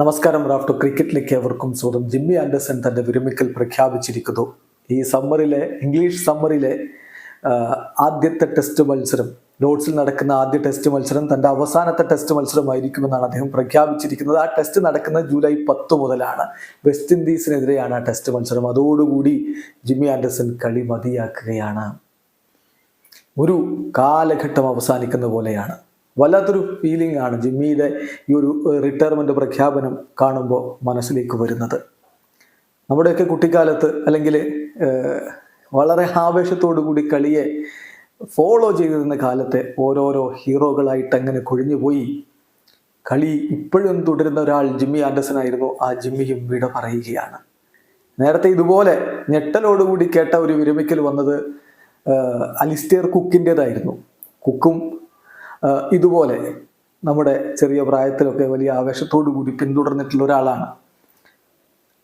നമസ്കാരം റാഫ്റ്റോ ക്രിക്കറ്റിലേക്ക് അവർക്കും സ്വാഗതം. ജിമ്മി ആൻഡേഴ്സൺ തന്റെ വിരമിക്കൽ പ്രഖ്യാപിച്ചിരിക്കുന്നു. ഈ സമ്മറിലെ ഇംഗ്ലീഷ് സമ്മറിലെ ആദ്യത്തെ ടെസ്റ്റ് മത്സരം ലോഡ്സിൽ നടക്കുന്ന ആദ്യ ടെസ്റ്റ് മത്സരം തന്റെ അവസാനത്തെ ടെസ്റ്റ് മത്സരമായിരിക്കുമെന്നാണ് അദ്ദേഹം പ്രഖ്യാപിച്ചിരിക്കുന്നത്. ആ ടെസ്റ്റ് നടക്കുന്നത് ജൂലൈ പത്ത് മുതലാണ്. വെസ്റ്റ് ഇൻഡീസിനെതിരെയാണ് ആ ടെസ്റ്റ് മത്സരം. അതോടുകൂടി ജിമ്മി ആൻഡേഴ്സൺ കളി മതിയാക്കുകയാണ്. ഒരു കാലഘട്ടം അവസാനിക്കുന്ന പോലെയാണ്. വല്ലാത്തൊരു ഫീലിംഗ് ആണ് ജിമ്മിയുടെ ഈ ഒരു റിട്ടയർമെന്റ് പ്രഖ്യാപനം കാണുമ്പോൾ മനസ്സിലേക്ക് വരുന്നത്. നമ്മുടെയൊക്കെ കുട്ടിക്കാലത്ത് അല്ലെങ്കിൽ വളരെ ആവേശത്തോടു കൂടി കളിയെ ഫോളോ ചെയ്തിരുന്ന കാലത്തെ ഓരോരോ ഹീറോകളായിട്ട് അങ്ങനെ കൊഴിഞ്ഞുപോയി കളി ഇപ്പോഴും തുടരുന്ന ഒരാൾ ജിമ്മി ആൻഡർസൺ ആയിരുന്നു. ആ ജിമ്മിയും വിട പറയുകയാണ്. നേരത്തെ ഇതുപോലെ ഞെട്ടലോടുകൂടി കേട്ട ഒരു വിരമിക്കൽ വന്നത് അലിസ്റ്റിയർ കുക്കിന്റെതായിരുന്നു. കുക്കും ഇതുപോലെ നമ്മുടെ ചെറിയ പ്രായത്തിലൊക്കെ വലിയ ആവേശത്തോടു കൂടി പിന്തുടർന്നിട്ടുള്ള ഒരാളാണ്.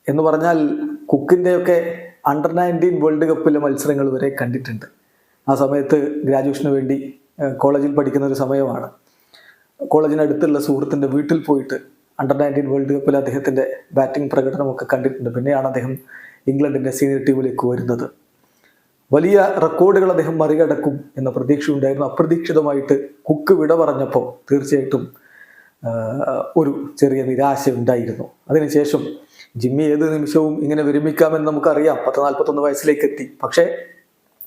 എന്ന് പറഞ്ഞാൽ കുക്കിന്റെയൊക്കെ അണ്ടർ നയന്റീൻ വേൾഡ് കപ്പിലെ മത്സരങ്ങൾ വരെ കണ്ടിട്ടുണ്ട്. ആ സമയത്ത് ഗ്രാജുവേഷന് വേണ്ടി കോളേജിൽ പഠിക്കുന്ന ഒരു സമയമാണ്. കോളേജിനടുത്തുള്ള സുഹൃത്തിന്റെ വീട്ടിൽ പോയിട്ട് അണ്ടർ നയന്റീൻ വേൾഡ് കപ്പിൽ അദ്ദേഹത്തിന്റെ ബാറ്റിംഗ് പ്രകടനമൊക്കെ കണ്ടിട്ടുണ്ട്. പിന്നെയാണ് അദ്ദേഹം ഇംഗ്ലണ്ടിന്റെ സീനിയർ ടീമിലേക്ക് വരുന്നത്. വലിയ റെക്കോർഡുകൾ അദ്ദേഹം മറികടക്കും എന്ന പ്രതീക്ഷയുണ്ടായിരുന്നു. അപ്രതീക്ഷിതമായിട്ട് കുക്ക് വിട പറഞ്ഞപ്പോൾ തീർച്ചയായിട്ടും ഒരു ചെറിയ നിരാശ ഉണ്ടായിരുന്നു. അതിനുശേഷം ജിമ്മി ഏത് നിമിഷവും ഇങ്ങനെ വിരമിക്കാമെന്ന് നമുക്കറിയാം. പത്ത് നാൽപ്പത്തൊന്ന് വയസ്സിലേക്ക് എത്തി പക്ഷേ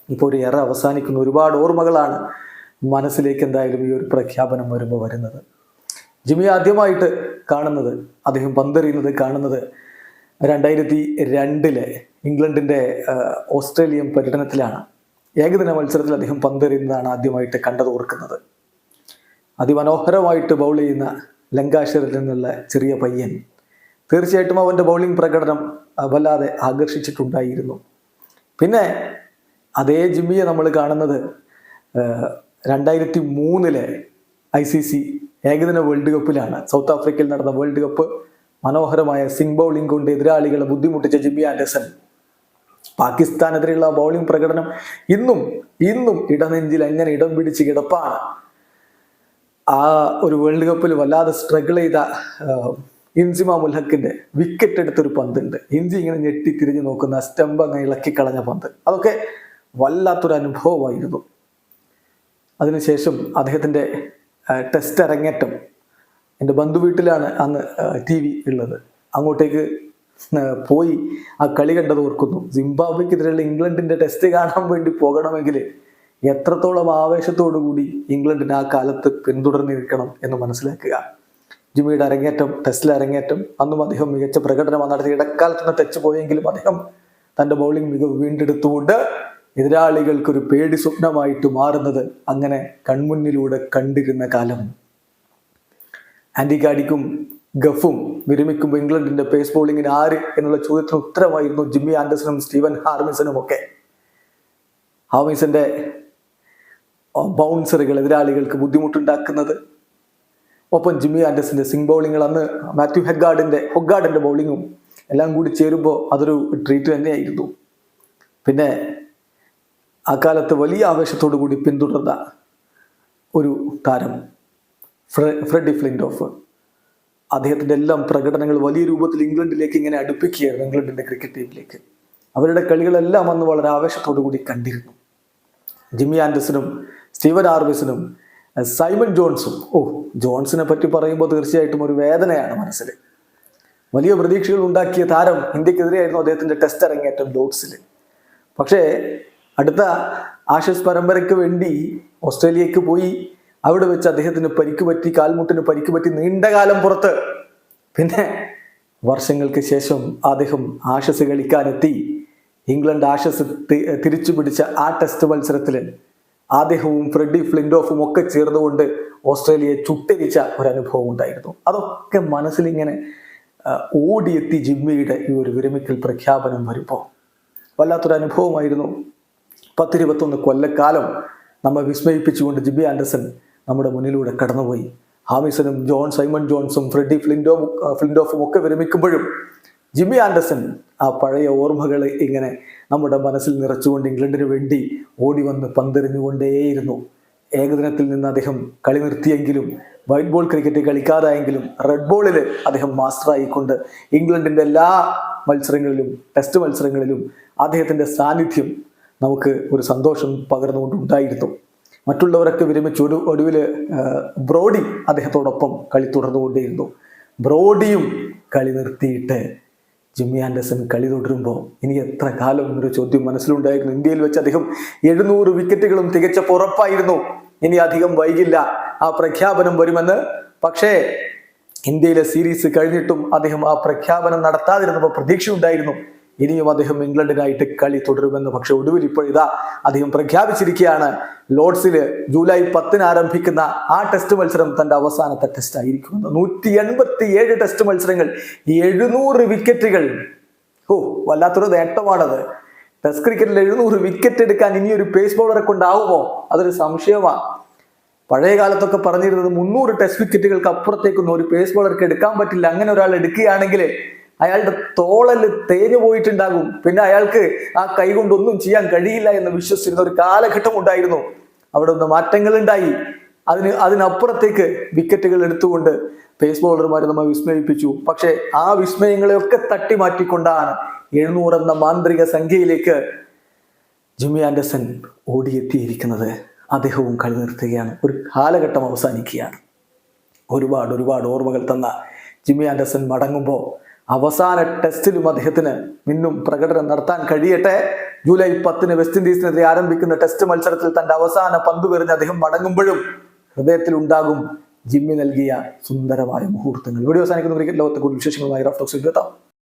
ഇപ്പോൾ ഒരു ഏറെ അവസാനിക്കുന്ന. ഒരുപാട് ഓർമ്മകളാണ് മനസ്സിലേക്ക് എന്തായാലും ഈ ഒരു പ്രഖ്യാപനം വരുമ്പോൾ വരുന്നത്. ജിമ്മി ആദ്യമായിട്ട് കാണുന്നത് അദ്ദേഹം പന്തെറിയുന്നത് കാണുന്നത് രണ്ടായിരത്തി രണ്ടിലെ ഇംഗ്ലണ്ടിന്റെ ഓസ്ട്രേലിയൻ പര്യടനത്തിലാണ് ഏകദിന മത്സരത്തിൽ അദ്ദേഹം പന്തെറിയുന്നതാണ് ആദ്യമായിട്ട് കണ്ടത് ഓർക്കുന്നത്. അതിമനോഹരമായിട്ട് ബൗൾ ചെയ്യുന്ന ലങ്കാശ്വരിൽ നിന്നുള്ള ചെറിയ പയ്യൻ തീർച്ചയായിട്ടും അവന്റെ ബൗളിംഗ് പ്രകടനം വല്ലാതെ ആകർഷിച്ചിട്ടുണ്ടായിരുന്നു. പിന്നെ അതേ ജിമ്മിയെ നമ്മൾ കാണുന്നത് രണ്ടായിരത്തി മൂന്നിലെ ഐ സി സി ഏകദിന വേൾഡ് കപ്പിലാണ് സൗത്ത് ആഫ്രിക്കയിൽ നടന്ന വേൾഡ് കപ്പ് മനോഹരമായ സിംഗ് ബൗളിംഗ് കൊണ്ട് എതിരാളികളെ ബുദ്ധിമുട്ടിച്ച ജിമ്മി ആൻഡേഴ്സൺ. പാകിസ്ഥാനെതിരെയുള്ള ബൗളിംഗ് പ്രകടനം ഇന്നും ഇന്നും ഇടനെഞ്ചിൽ എങ്ങനെ ഇടം പിടിച്ച് കിടപ്പാണ്. ആ ഒരു വേൾഡ് കപ്പിൽ വല്ലാതെ സ്ട്രഗിൾ ചെയ്ത ഇൻസിമ മുൽഹക്കിന്റെ വിക്കറ്റ് എടുത്തൊരു പന്തുണ്ട്. ഇഞ്ചി ഇങ്ങനെ ഞെട്ടി തിരിഞ്ഞു നോക്കുന്ന സ്റ്റംപ് അങ്ങ് ഇളക്കിക്കളഞ്ഞ പന്ത്. അതൊക്കെ വല്ലാത്തൊരു അനുഭവമായിരുന്നു. അതിനുശേഷം അദ്ദേഹത്തിന്റെ ടെസ്റ്റ് അരങ്ങേറ്റം എന്റെ ബന്ധു വീട്ടിലാണ് അന്ന് ടി വി ഉള്ളത്. അങ്ങോട്ടേക്ക് പോയി ആ കളി കണ്ടത് ഓർക്കുന്നു. സിംബാബ്വെക്കെതിരെയുള്ള ഇംഗ്ലണ്ടിന്റെ ടെസ്റ്റ് കാണാൻ വേണ്ടി പോകണമെങ്കിൽ എത്രത്തോളം ആവേശത്തോടു കൂടി ഇംഗ്ലണ്ടിന് ആ കാലത്ത് പിന്തുടർന്ന് നിൽക്കണം എന്ന് മനസ്സിലാക്കുക. ജിമ്മിയുടെ അരങ്ങേറ്റം ടെസ്റ്റിലെ അരങ്ങേറ്റം അന്നും അദ്ദേഹം മികച്ച പ്രകടനമാണ് നടത്തി ഇടക്കാലത്ത് തെച്ചു പോയെങ്കിലും അദ്ദേഹം തന്റെ ബൗളിംഗ് മികവ് വീണ്ടെടുത്തുകൊണ്ട് എതിരാളികൾക്കൊരു പേടി സ്വപ്നമായിട്ട് മാറുന്നത് അങ്ങനെ കൺമുന്നിലൂടെ കണ്ടിരുന്ന കാലം. ആന്റിഗാഡിക്കും ഗഫും വിരമിക്കുമ്പോൾ ഇംഗ്ലണ്ടിന്റെ പേസ് ബോളിങ്ങിന് ആര് എന്നുള്ള ചോദ്യത്തിന് ഉത്തരമായിരുന്നു ജിമ്മി ആൻഡേഴ്സനും സ്റ്റീവൻ ഹാർമിസണും ഒക്കെ. ഹാർമിസന്റെ ബൗൺസറുകൾ എതിരാളികൾക്ക് ബുദ്ധിമുട്ടുണ്ടാക്കുന്നത്. ഒപ്പം ജിമ്മി ആൻഡേഴ്സിന്റെ സിംഗ് ബൗളിങ്ങൾ അന്ന് മാത്യു ഹെഗാർഡിന്റെ ഹൊഗാർഡിന്റെ ബൗളിങ്ങും എല്ലാം കൂടി ചേരുമ്പോൾ അതൊരു ട്രീറ്റ് തന്നെയായിരുന്നു. പിന്നെ അക്കാലത്ത് വലിയ ആവേശത്തോടു കൂടി പിന്തുടർന്ന ഒരു താരം ഫ്രെഡി ഫ്ലിൻഡോഫ്. അദ്ദേഹത്തിന്റെ എല്ലാം പ്രകടനങ്ങൾ വലിയ രൂപത്തിൽ ഇംഗ്ലണ്ടിലേക്ക് ഇങ്ങനെ അടുപ്പിക്കുകയായിരുന്നു ഇംഗ്ലണ്ടിന്റെ ക്രിക്കറ്റ് ടീമിലേക്ക്. അവരുടെ കളികളെല്ലാം അന്ന് വളരെ ആവേശത്തോടു കൂടി കണ്ടിരുന്നു. ജിമ്മി ആൻഡസിനും സ്റ്റീവൻ ആർവിസിനും സൈമൺ ജോൺസും. ഓ ജോൺസിനെ പറ്റി പറയുമ്പോൾ തീർച്ചയായിട്ടും ഒരു വേദനയാണ് മനസ്സിൽ. വലിയ പ്രതീക്ഷകൾ ഉണ്ടാക്കിയ താരം ഇന്ത്യക്കെതിരെയായിരുന്നു അദ്ദേഹത്തിന്റെ ടെസ്റ്റ് അരങ്ങേറ്റം ലോഡ്സിൽ പക്ഷേ അടുത്ത ആഷസ് പരമ്പരയ്ക്ക് വേണ്ടി ഓസ്ട്രേലിയക്ക് പോയി അവിടെ വെച്ച് അദ്ദേഹത്തിന് പരിക്ക് പറ്റി കാൽമുട്ടിന് പരിക്ക് പറ്റി നീണ്ടകാലം പുറത്ത്. പിന്നെ വർഷങ്ങൾക്ക് ശേഷം അദ്ദേഹം ആഷസ് കളിക്കാനെത്തി. ഇംഗ്ലണ്ട് ആഷസ് തിരിച്ചു പിടിച്ച ആ ടെസ്റ്റ് മത്സരത്തിൽ അദ്ദേഹവും ഫ്രെഡി ഫ്ലിൻഡോഫും ഒക്കെ ചേർന്നുകൊണ്ട് ഓസ്ട്രേലിയയെ ചുട്ടരിച്ച ഒരു അനുഭവം ഉണ്ടായിരുന്നു. അതൊക്കെ മനസ്സിലിങ്ങനെ ഓടിയെത്തി ജിമ്മിയുടെ ഈ ഒരു വിരമിക്കൽ പ്രഖ്യാപനം വരുമ്പോൾ വല്ലാത്തൊരു അനുഭവമായിരുന്നു പത്തിരുപത്തൊന്ന് കൊല്ലക്കാലം നമ്മെ വിസ്മയിപ്പിച്ചുകൊണ്ട് ജിബി ആൻഡർസൺ നമ്മുടെ മുന്നിലൂടെ കടന്നുപോയി. ഹാമിസനും ജോൺ സൈമൺ ജോൺസും ഫ്രെഡി ഫ്ലിൻഡോ ഫ്ലിൻഡോഫും ഒക്കെ വിരമിക്കുമ്പോഴും ജിമ്മി ആൻഡർസൺ ആ പഴയ ഓർമ്മകൾ ഇങ്ങനെ നമ്മുടെ മനസ്സിൽ നിറച്ചുകൊണ്ട് ഇംഗ്ലണ്ടിന് വേണ്ടി ഓടി വന്ന് പന്തെറിഞ്ഞുകൊണ്ടേയിരുന്നു. ഏകദിനത്തിൽ നിന്ന് അദ്ദേഹം കളി നിർത്തിയെങ്കിലും വൈറ്റ് ബോൾ ക്രിക്കറ്റ് കളിക്കാതായെങ്കിലും റെഡ് ബോളിൽ അദ്ദേഹം മാസ്റ്ററായിക്കൊണ്ട് ഇംഗ്ലണ്ടിന്റെ എല്ലാ മത്സരങ്ങളിലും ടെസ്റ്റ് മത്സരങ്ങളിലും അദ്ദേഹത്തിന്റെ സാന്നിധ്യം നമുക്ക് ഒരു സന്തോഷം പകർന്നുകൊണ്ടുണ്ടായിരുന്നു. മറ്റുള്ളവരൊക്കെ വിരമിച്ച് ഒരു ഒടുവിൽ ബ്രോഡി അദ്ദേഹത്തോടൊപ്പം കളി തുടർന്നുകൊണ്ടേയിരുന്നു. ബ്രോഡിയും കളി നിർത്തിയിട്ട് ജിമ്മി ആൻഡർസൺ കളി തുടരുമ്പോൾ ഇനി എത്ര കാലം എന്നൊരു ചോദ്യം മനസ്സിലുണ്ടായിരുന്നു. ഇന്ത്യയിൽ വെച്ച് അദ്ദേഹം എഴുന്നൂറ് വിക്കറ്റുകളും തികച്ചപ്പോൾ ഉറപ്പായിരുന്നു. ഇനി അധികം വൈകില്ല ആ പ്രഖ്യാപനം വരുമെന്ന്. പക്ഷേ ഇന്ത്യയിലെ സീരീസ് കഴിഞ്ഞിട്ടും അദ്ദേഹം ആ പ്രഖ്യാപനം നടത്താതിരുന്നപ്പോൾ പ്രതീക്ഷയുണ്ടായിരുന്നു. ഇനിയും അദ്ദേഹം ഇംഗ്ലണ്ടിനായിട്ട് കളി തുടരുമെന്ന് പക്ഷെ ഒടുവിൽ ഇപ്പോൾ ഇതാ അദ്ദേഹം പ്രഖ്യാപിച്ചിരിക്കുകയാണ്. ലോർഡ്സിൽ ജൂലൈ പത്തിന് ആരംഭിക്കുന്ന ആ ടെസ്റ്റ് മത്സരം തന്റെ അവസാനത്തെ ടെസ്റ്റ് ആയിരിക്കുമെന്ന് നൂറ്റി എൺപത്തി ഏഴ് ടെസ്റ്റ് മത്സരങ്ങൾ എഴുന്നൂറ് വിക്കറ്റുകൾ ഓ വല്ലാത്തൊരു നേട്ടമാണത്. ടെസ്റ്റ് ക്രിക്കറ്റിൽ എഴുന്നൂറ് വിക്കറ്റ് എടുക്കാൻ ഇനി ഒരു പേസ് ബൗളറെ കൊണ്ടാവുമോ അതൊരു സംശയമാണ് പഴയ കാലത്തൊക്കെ പറഞ്ഞിരുന്നത് മുന്നൂറ് ടെസ്റ്റ് വിക്കറ്റുകൾക്ക് അപ്പുറത്തേക്കൊന്നും ഒരു പേസ് ബോളർക്ക് എടുക്കാൻ പറ്റില്ല. അങ്ങനെ ഒരാൾ എടുക്കുകയാണെങ്കിൽ അയാളുടെ തോളൽ തേഞ്ഞു പോയിട്ടുണ്ടാകും. പിന്നെ അയാൾക്ക് ആ കൈ കൊണ്ടൊന്നും ചെയ്യാൻ കഴിയില്ല എന്ന് വിശ്വസിക്കുന്ന ഒരു കാലഘട്ടം ഉണ്ടായിരുന്നു. അവിടെ നിന്ന് മാറ്റങ്ങൾ ഉണ്ടായി. അതിന് അതിനപ്പുറത്തേക്ക് വിക്കറ്റുകൾ എടുത്തുകൊണ്ട് പേസ് ബോളർമാർ നമ്മൾ വിസ്മയിപ്പിച്ചു. പക്ഷേ ആ വിസ്മയങ്ങളെയൊക്കെ തട്ടി മാറ്റിക്കൊണ്ടാണ് എഴുന്നൂറ് എന്ന മാന്ത്രിക സംഖ്യയിലേക്ക് ജിമ്മി ആൻഡർസൺ ഓടിയെത്തിയിരിക്കുന്നത്. അദ്ദേഹവും കളി നിർത്തുകയാണ്. ഒരു കാലഘട്ടം അവസാനിക്കുകയാണ്. ഒരുപാട് ഒരുപാട് ഓർമ്മകൾ തന്ന ജിമ്മി ആൻഡർസൺ മടങ്ങുമ്പോൾ അവസാന ടെസ്റ്റിലും അദ്ദേഹത്തിന് മിന്നും പ്രകടനം നടത്താൻ കഴിയട്ടെ. ജൂലൈ പത്തിന് വെസ്റ്റ് ഇൻഡീസിനെതിരെ ആരംഭിക്കുന്ന ടെസ്റ്റ് മത്സരത്തിൽ തന്റെ അവസാന പന്ത് എറിഞ്ഞ് അദ്ദേഹം മടങ്ങുമ്പോഴും ഹൃദയത്തിൽ ഉണ്ടാകും ജിമ്മി നൽകിയ സുന്ദരമായ മുഹൂർത്തങ്ങൾ. വീഡിയോ അവസാനിക്കുന്ന. ക്രിക്കറ്റ് ലോകത്തെ കൂടുതൽ വിശേഷങ്ങളുമായി റഫ് ടോക്സ്